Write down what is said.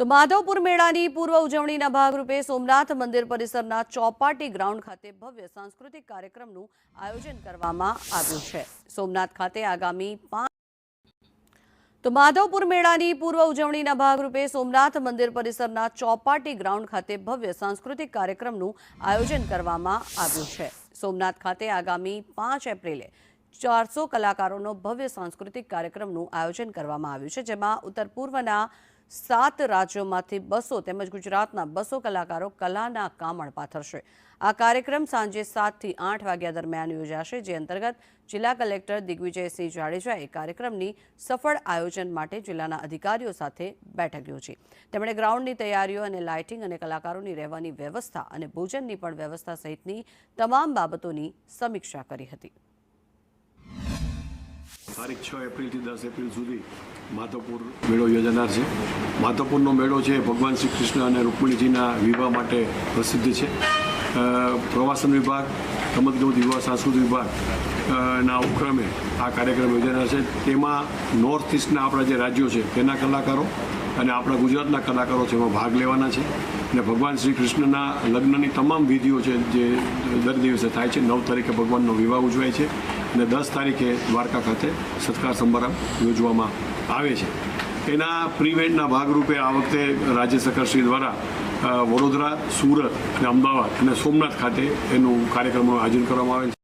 તો માધવપુર મેળાની પૂર્વ ઉજવણીના ભાગરૂપે સોમનાથ મંદિર પરિસરના ચોપાટી ગ્રાઉન્ડ ખાતે ભવ્ય સાંસ્કૃતિક કાર્યક્રમનું આયોજન કરવામાં આવ્યું છે. સોમનાથ ખાતે આગામી તો માધવપુર મેળાની પૂર્વ ઉજવણીના ભાગરૂપે સોમનાથ મંદિર પરિસરના ચોપાટી ગ્રાઉન્ડ ખાતે ભવ્ય સાંસ્કૃતિક કાર્યક્રમનું આયોજન કરવામાં આવ્યું છે. સોમનાથ ખાતે આગામી પાંચ એપ્રિલે ચારસો કલાકારોનો ભવ્ય સાંસ્કૃતિક કાર્યક્રમનું આયોજન કરવામાં આવ્યું છે, જેમાં ઉત્તર પૂર્વના સાત રાજ્યોમાંથી બસો તેમજ ગુજરાતના બસો કલાકારો કલાના કામણ પાથરશે. આ કાર્યક્રમ સાંજે સાતથી આઠ વાગ્યા દરમિયાન યોજાશે, જે અંતર્ગત જિલ્લા કલેક્ટર દિગ્વિજયસિંહ જાડેજાએ કાર્યક્રમની સફળ આયોજન માટે જિલ્લાના અધિકારીઓ સાથે બેઠક યોજી. તેમણે ગ્રાઉન્ડની તૈયારીઓ અને લાઇટિંગ અને કલાકારોની રહેવાની વ્યવસ્થા અને ભોજનની પણ વ્યવસ્થા સહિતની તમામ બાબતોની સમીક્ષા કરી હતી. તારીખ છ એપ્રિલથી દસ એપ્રિલ સુધી માધવપુર મેળો યોજાનાર છે. માધવપુરનો મેળો છે ભગવાન શ્રી કૃષ્ણ અને રૂકમણીજીના વિવાહ માટે પ્રસિદ્ધ છે. પ્રવાસન વિભાગ, રમતગમત વિભાગ સાંસ્કૃતિક વિભાગ ના ઉપક્રમે આ કાર્યક્રમ યોજાનાર છે. તેમાં નોર્થ ઇસ્ટના આપણા જે રાજ્યો છે તેના કલાકારો અને આપણા ગુજરાતના કલાકારો છે એમાં ભાગ લેવાના છે. અને ભગવાન શ્રી કૃષ્ણના લગ્નની તમામ વિધિઓ છે જે દર દિવસે થાય છે. નવ તારીખે ભગવાનનો વિવાહ ઉજવાય છે. અને દસ તારીખે દ્વારકા ખાતે સત્કાર સમારંભ યોજવામાં આવે છે. એના પ્રિવેન્ટના ભાગરૂપે આ વખતે રાજ્ય સરકારશ્રી દ્વારા વડોદરા, સુરત અને અમદાવાદ અને સોમનાથ ખાતે એનું કાર્યક્રમનું આયોજન કરવામાં આવેલ છે